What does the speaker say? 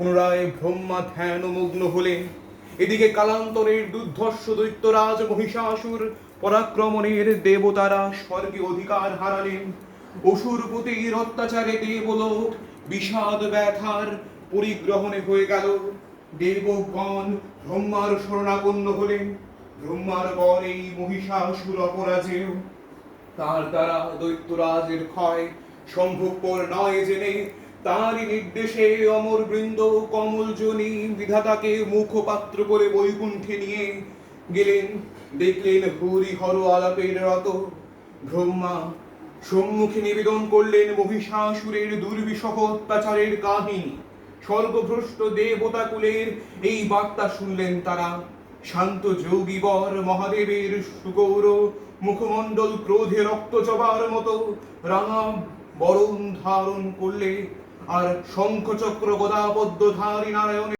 পুনরায় ব্রহ্মা ধ্যান মগ্ন হলেন। এদিকে কালান্তরের দুর্ধর্ষ দৈত্যরাজ মহিষাসুর পরাক্রমণের দেবতারা স্বর্গে অধিকার হারালেন। অসুরপতির অত্যাচারে দেবলোক বিষাদ ব্যথার পরিগ্রহণে হয়ে গেল। দেবগণ ব্রহ্মার শরণাপন্ন হলেন। ব্রহ্মার পর এই মহিষাসুর অপরাজেয়। তার দ্বারা দৈত্যরাজের ক্ষয় সম্ভবপর নয় জেনে তারই নির্দেশে অমর বৃন্দ কমল জনী বিধাতাকে মুখপাত্র করে বৈকুণ্ঠে নিয়ে গেলেন। দেখলেন হরি হর আলাপের রত। ব্রহ্মা সম্মুখে নিবেদন করলেন মহিষাসুরের দুর্বিষহ অত্যাচারের কাহিনী। স্বর্গভ্রষ্ট দেবতা কুলের এই বার্তা শুনলেন তারা। শান্ত যোগীবর মহাদেবের সুগৌর মুখমণ্ডল ক্রোধে রক্ত জবার মতো। রাঙা বরণ ধারণ করলে আর শঙ্খচক্র গদাপদ্মধারী নারায়ণের